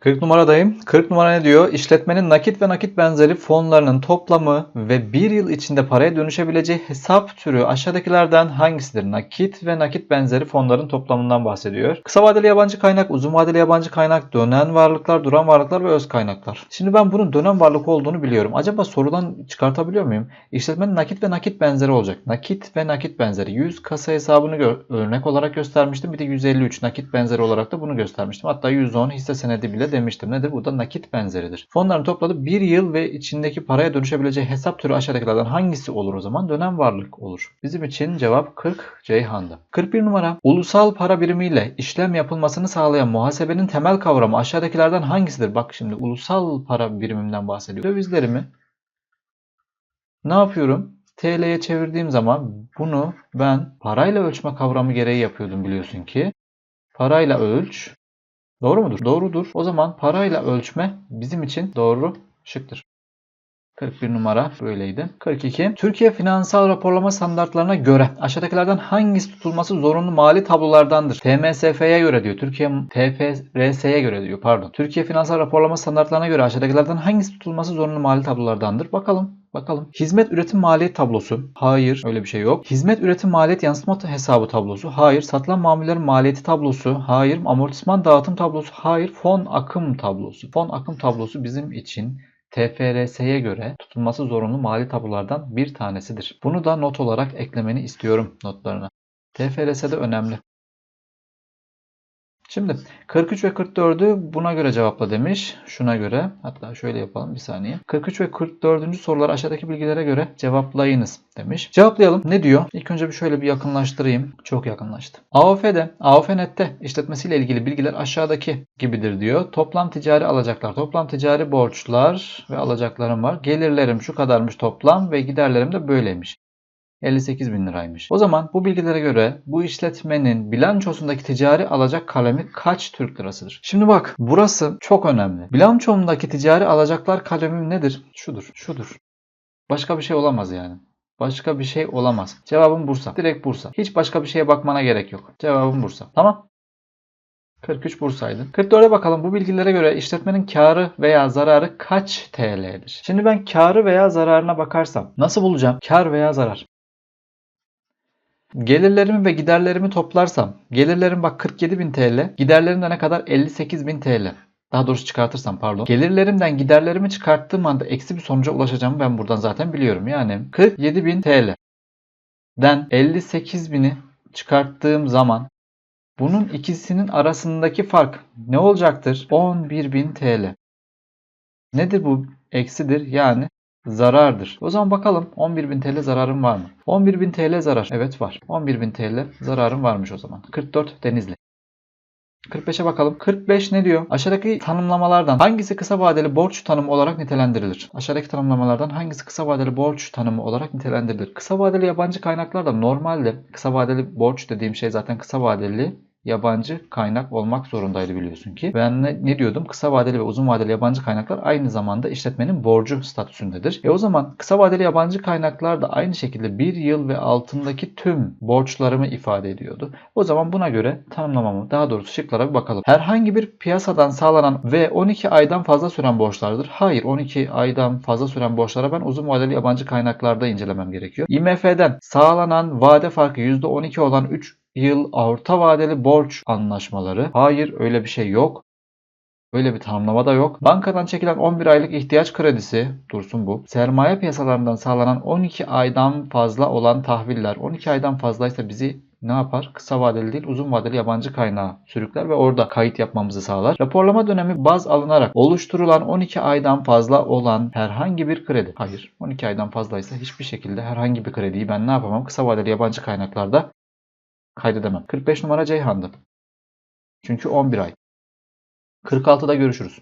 40 numaradayım. 40 numara ne diyor? İşletmenin nakit ve nakit benzeri fonlarının toplamı ve bir yıl içinde paraya dönüşebileceği hesap türü aşağıdakilerden hangisidir? Nakit ve nakit benzeri fonların toplamından bahsediyor. Kısa vadeli yabancı kaynak, uzun vadeli yabancı kaynak, dönen varlıklar, duran varlıklar ve öz kaynaklar. Şimdi ben bunun dönen varlık olduğunu biliyorum. Acaba sorudan çıkartabiliyor muyum? İşletmenin nakit ve nakit benzeri olacak. Nakit ve nakit benzeri. 100 kasa hesabını örnek olarak göstermiştim. Bir de 153 nakit benzeri olarak da bunu göstermiştim. Hatta 110 hisse senedi bile demiştim. Nedir? Bu da nakit benzeridir. Fonların topladığı bir yıl ve içindeki paraya dönüşebileceği hesap türü aşağıdakilerden hangisi olur o zaman? Dönem varlık olur. Bizim için cevap 40 Ceyhan'da. 41 numara. Ulusal para birimiyle işlem yapılmasını sağlayan muhasebenin temel kavramı aşağıdakilerden hangisidir? Bak şimdi ulusal para birimimden bahsediyor. Dövizlerimi ne yapıyorum? TL'ye çevirdiğim zaman bunu ben parayla ölçme kavramı gereği yapıyordum biliyorsun ki. Parayla ölç. Doğru mudur? Doğrudur. O zaman parayla ölçme bizim için doğru şıktır. 41 numara böyleydi. 42. Türkiye finansal raporlama standartlarına göre aşağıdakilerden hangisi tutulması zorunlu mali tablolardandır? TMSF'ye göre diyor. Türkiye TFRS'ye göre diyor. Pardon. Türkiye finansal raporlama standartlarına göre aşağıdakilerden hangisi tutulması zorunlu mali tablolardandır? Bakalım. Bakalım. Hizmet üretim maliyet tablosu. Hayır. Öyle bir şey yok. Hizmet üretim maliyet yansıma hesabı tablosu. Hayır. Satılan mamullerin maliyeti tablosu. Hayır. Amortisman dağıtım tablosu. Hayır. Fon akım tablosu. Fon akım tablosu bizim için TFRS'ye göre tutulması zorunlu mali tablolardan bir tanesidir. Bunu da not olarak eklemeni istiyorum notlarına. TFRS de önemli. Şimdi 43 ve 44'ü buna göre cevapla demiş. Şuna göre. Hatta şöyle yapalım bir saniye. 43 ve 44. soruları aşağıdaki bilgilere göre cevaplayınız demiş. Cevaplayalım. Ne diyor? İlk önce bir şöyle bir yakınlaştırayım. Çok yakınlaştı. AOF'de, AOF.net'te işletmesiyle ilgili bilgiler aşağıdaki gibidir diyor. Toplam ticari alacaklar, toplam ticari borçlar ve alacaklarım var. Gelirlerim şu kadarmış toplam ve giderlerim de böyleymiş. 58 bin liraymış. O zaman bu bilgilere göre bu işletmenin bilançosundaki ticari alacak kalemi kaç Türk lirasıdır? Şimdi bak burası çok önemli. Bilançomdaki ticari alacaklar kalemim nedir? Şudur, şudur. Başka bir şey olamaz yani. Başka bir şey olamaz. Cevabım Bursa. Direkt Bursa. Hiç başka bir şeye bakmana gerek yok. Cevabım Bursa. Tamam. 43 Bursa'ydı. 44'e bakalım. Bu bilgilere göre işletmenin karı veya zararı kaç TL'dir? Şimdi ben karı veya zararına bakarsam nasıl bulacağım? Kar veya zarar. Gelirlerimi ve giderlerimi toplarsam gelirlerim bak 47.000 TL giderlerim de ne kadar 58.000 TL. Daha doğrusu çıkartırsam pardon. Gelirlerimden giderlerimi çıkarttığım anda eksi bir sonuca ulaşacağımı ben buradan zaten biliyorum. Yani 47.000 TL'den 58.000'i çıkarttığım zaman bunun ikisinin arasındaki fark ne olacaktır? 11.000 TL. Nedir bu? Eksidir yani zarardır. O zaman bakalım 11.000 TL zararım var mı? 11.000 TL zarar. Evet var. 11.000 TL zararım varmış o zaman. 44 Denizli. 45'e bakalım. 45 ne diyor? Aşağıdaki tanımlamalardan hangisi kısa vadeli borç tanımı olarak nitelendirilir? Aşağıdaki tanımlamalardan hangisi kısa vadeli borç tanımı olarak nitelendirilir? Kısa vadeli yabancı kaynaklar da normalde kısa vadeli borç dediğim şey zaten kısa vadeli yabancı kaynak olmak zorundaydı biliyorsun ki. Ben ne, ne diyordum? Kısa vadeli ve uzun vadeli yabancı kaynaklar aynı zamanda işletmenin borcu statüsündedir. E o zaman kısa vadeli yabancı kaynaklar da aynı şekilde bir yıl ve altındaki tüm borçlarımı ifade ediyordu. O zaman buna göre tanımlamamı daha doğrusu şıklara bir bakalım. Herhangi bir piyasadan sağlanan ve 12 aydan fazla süren borçlardır. Hayır 12 aydan fazla süren borçlara ben uzun vadeli yabancı kaynaklarda incelemem gerekiyor. IMF'den sağlanan vade farkı %12 olan 3 yıl orta vadeli borç anlaşmaları. Hayır öyle bir şey yok. Öyle bir tanımlama da yok. Bankadan çekilen 11 aylık ihtiyaç kredisi dursun bu. Sermaye piyasalarından sağlanan 12 aydan fazla olan tahviller. 12 aydan fazlaysa bizi ne yapar? Kısa vadeli değil uzun vadeli yabancı kaynağı sürükler ve orada kayıt yapmamızı sağlar. Raporlama dönemi baz alınarak oluşturulan 12 aydan fazla olan herhangi bir kredi. Hayır 12 aydan fazlaysa hiçbir şekilde herhangi bir krediyi ben ne yapamam? Kısa vadeli yabancı kaynaklarda kaydedemem. 45 numara Ceyhan'dı. Çünkü 11 ay. 46'da görüşürüz.